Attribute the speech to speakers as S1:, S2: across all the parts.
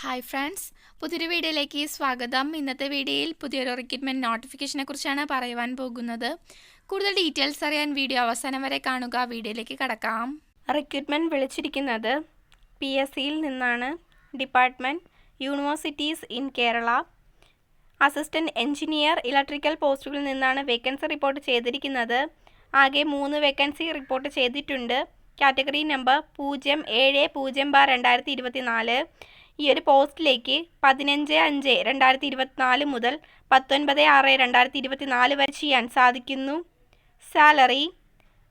S1: Hi friends പുതിയൊരു വീഡിയോയിലേക്ക് സ്വാഗതം. ഇന്നത്തെ വീഡിയോയിൽ പുതിയൊരു റിക്രൂട്ട്മെന്റ് നോട്ടിഫിക്കേഷനെ കുറിച്ചാണ് പറയുവാൻ പോകുന്നത്. കൂടുതൽ ഡീറ്റെയിൽസ് അറിയാൻ വീഡിയോ അവസാനം വരെ കാണുക. വീഡിയോയിലേക്ക് കടക്കാം.
S2: റിക്രൂട്ട്മെന്റ് വിളിച്ചിരിക്കുന്നത് പി എസ് സിയിൽ നിന്നാണ്. Department universities in Kerala assistant engineer electrical പോസ്റ്റുകളിൽ നിന്നാണ് വേക്കൻസി റിപ്പോർട്ട് ചെയ്തിരിക്കുന്നത്. ആകെ മൂന്ന് വേക്കൻസി റിപ്പോർട്ട് ചെയ്തിട്ടുണ്ട്. കാറ്റഗറി നമ്പർ പൂജ്യം ഏഴ് പൂജ്യം ബാർ രണ്ടായിരത്തി ഇരുപത്തി നാല് ഈ ഒരു പോസ്റ്റിലേക്ക് പതിനഞ്ച് അഞ്ച് രണ്ടായിരത്തി ഇരുപത്തിനാല് മുതൽ പത്തൊൻപത് ആറ് രണ്ടായിരത്തി ഇരുപത്തി നാല് വരെ ചെയ്യാൻ സാധിക്കുന്നു. സാലറി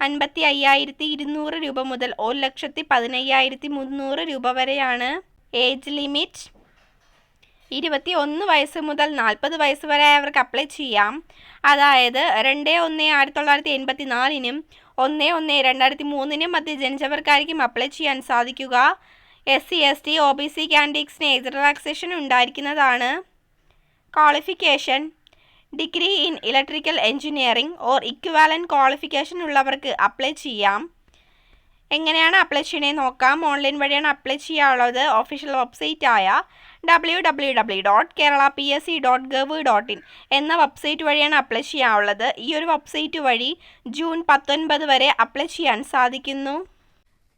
S2: അൻപത്തി അയ്യായിരത്തി ഇരുന്നൂറ് രൂപ മുതൽ ഒരു ലക്ഷത്തി പതിനയ്യായിരത്തി മുന്നൂറ് രൂപ വരെയാണ്. ഏജ് ലിമിറ്റ് ഇരുപത്തി ഒന്ന് വയസ്സ് മുതൽ നാൽപ്പത് വയസ്സ് വരെ അവർക്ക് അപ്ലൈ ചെയ്യാം. അതായത് രണ്ട് ഒന്ന് ആയിരത്തി തൊള്ളായിരത്തി എൺപത്തി നാലിനും ഒന്ന് ഒന്ന് രണ്ടായിരത്തി മൂന്നിനും മധ്യ ജനിച്ചവർക്കായിരിക്കും അപ്ലൈ ചെയ്യാൻ സാധിക്കുക. S C S T O B C കാൻഡിക്സിന് age relaxation ഉണ്ടായിരിക്കുന്നതാണ്. Qualification degree in electrical engineering or equivalent qualification ഉള്ളവർക്ക് അപ്ലൈ ചെയ്യാം. എങ്ങനെയാണ് അപ്ലൈ ചെയ്യണേ നോക്കാം. ഓൺലൈൻ വഴിയാണ് അപ്ലൈ ചെയ്യാനുള്ളത്. ഒഫീഷ്യൽ ആയ W W W dot Kerala P S C dot gov dot in എന്ന വെബ്സൈറ്റ് വഴിയാണ് അപ്ലൈ ചെയ്യാനുള്ളത്. ഈ ഒരു വെബ്സൈറ്റ് വഴി ജൂൺ പത്തൊൻപത് വരെ അപ്ലൈ ചെയ്യാൻ സാധിക്കുന്നു.